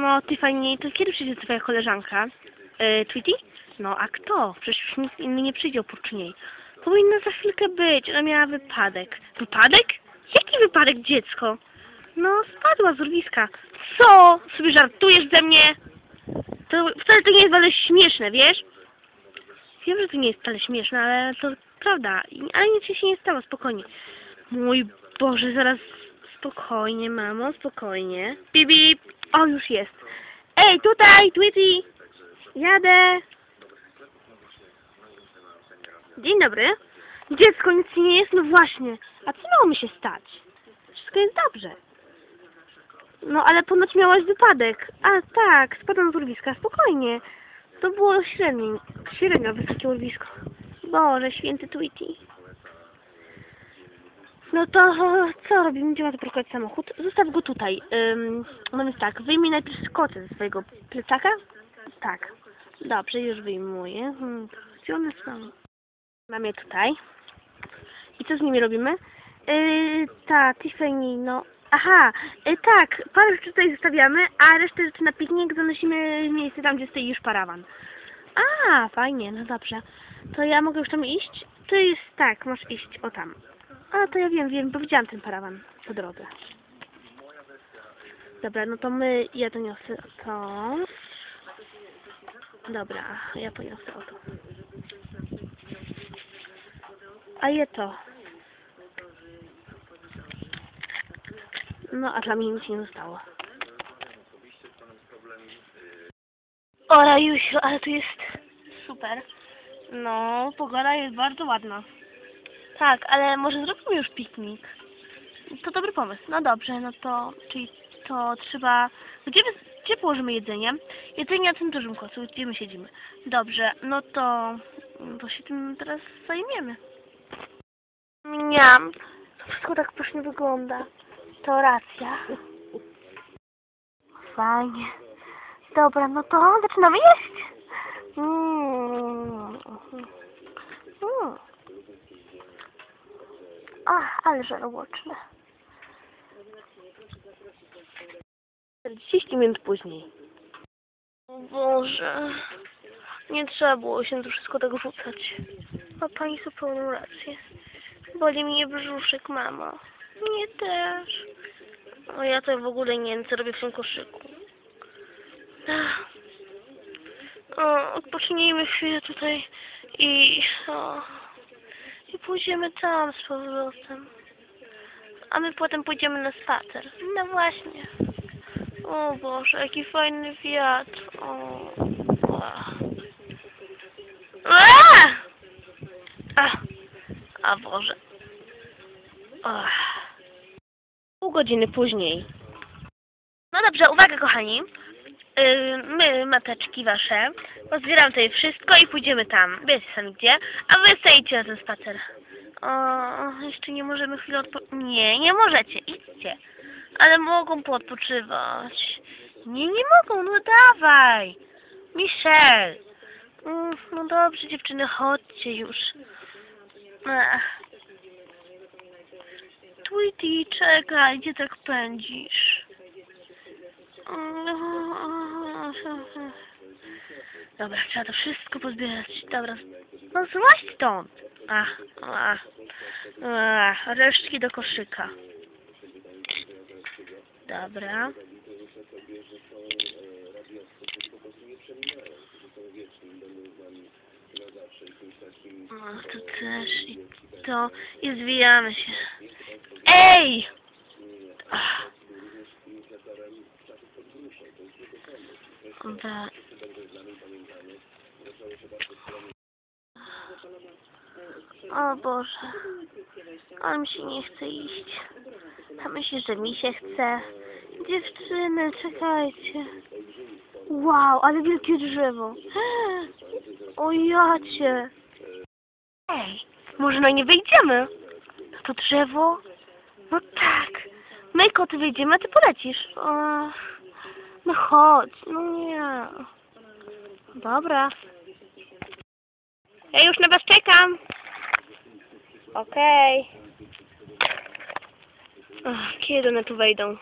No, ty to kiedy przyjdzie twoja koleżanka? Yy, Tweety? No, a kto? Przecież już nikt inny nie przyjdzie oprócz niej. Powinna za chwilkę być, ona miała wypadek. Wypadek? Jaki wypadek, dziecko? No, spadła z urwiska. Co? Sobie żartujesz ze mnie? To wcale to nie jest wcale śmieszne, wiesz? Wiem, że to nie jest wcale śmieszne, ale to prawda. Ale nic się nie stało, spokojnie. Mój Boże, zaraz spokojnie, mamo, spokojnie. Bip, bip. O, już jest. Ej, tutaj, Tweety! Jadę! Dzień dobry. Dziecko, nic nie jest? No właśnie. A co miało mi się stać? Wszystko jest dobrze. No, ale ponoć miałaś wypadek. A, tak, spadłam z urwiska. Spokojnie. To było średnie, średnio wysokie urwisko. Boże, święty Tweety. No to co robimy? Gdzie ma zaparkować samochód? Zostaw go tutaj. Ym, no więc tak, wyjmij najpierw koce ze swojego plecaka. Tak. Dobrze, już wyjmuję. Hmm, Gdzie one są? Mam je tutaj. I co z nimi robimy? Yy, ta, Tiffany, no... Aha, yy, tak, parę rzeczy tutaj zostawiamy, a resztę rzeczy na piknik zanosimy w miejsce tam, gdzie stoi już parawan. A, fajnie, no dobrze. To ja mogę już tam iść? To jest tak, masz iść, o tam. A, to ja wiem, wiem, bo widziałam ten parawan po drodze. Dobra, no to my, ja to niosę to. Dobra, ja poniosę o to. A je to. No, a dla mnie nic nie zostało. O, Rajusiu, ale tu jest super. No, pogoda jest bardzo ładna. Tak, ale może zrobimy już piknik. To dobry pomysł. No dobrze, no to, czyli to trzeba... Gdzie, wy- gdzie położymy jedzenie? Jedzenie na tym dużym kocu, gdzie my siedzimy. Dobrze, no to, to się tym teraz zajmiemy. Miam. To wszystko tak pysznie wygląda. To racja. Fajnie. Dobra, no to zaczynamy jeść. Mm. Mm. Ach, ale żarłoczne. 40 minut później. O Boże. Nie trzeba było się to wszystko tak rzucać. Ma pani zupełną rację. Boli mnie brzuszek, mamo. Mnie też. O, ja to w ogóle nie wiem, co robię w tym koszyku. Ach. O, odpocznijmy chwilę tutaj i... O, I pójdziemy tam z powrotem. A my potem pójdziemy na spacer. No właśnie. O Boże, jaki fajny wiatr. O. A! A, a Boże. Ach. Pół godziny później. No dobrze, uwaga kochani. Yy, my, mateczki wasze, pozbieram tutaj wszystko i pójdziemy tam. Wiecie sami gdzie. A wy stoicie na ten spacer. O, jeszcze nie możemy chwilę odpo... Nie, nie możecie. Idźcie. Ale mogą poodpoczywać. Nie, nie mogą. No dawaj. Michelle. Mm, No dobrze, dziewczyny, chodźcie już. Tweety, czekaj, gdzie tak pędzisz? Dobra, trzeba to wszystko pozbierać. Dobra, no złaź stąd. Ach, ach, ach, resztki do koszyka. Dobra. O, tu też i to i zwijamy się. Ej! Ach. Dobra. O Boże. Ale mi się nie chce iść. A myślisz, że mi się chce? Dziewczyny, czekajcie. Wow, ale wielkie drzewo. O jacie. Ej, może na nie wyjdziemy? To drzewo? No tak. My koty wyjdziemy, a ty polecisz. No chodź, no nie. Dobra. Ja już na was czekam. Okej. Ach, Kiedy one tu wejdą?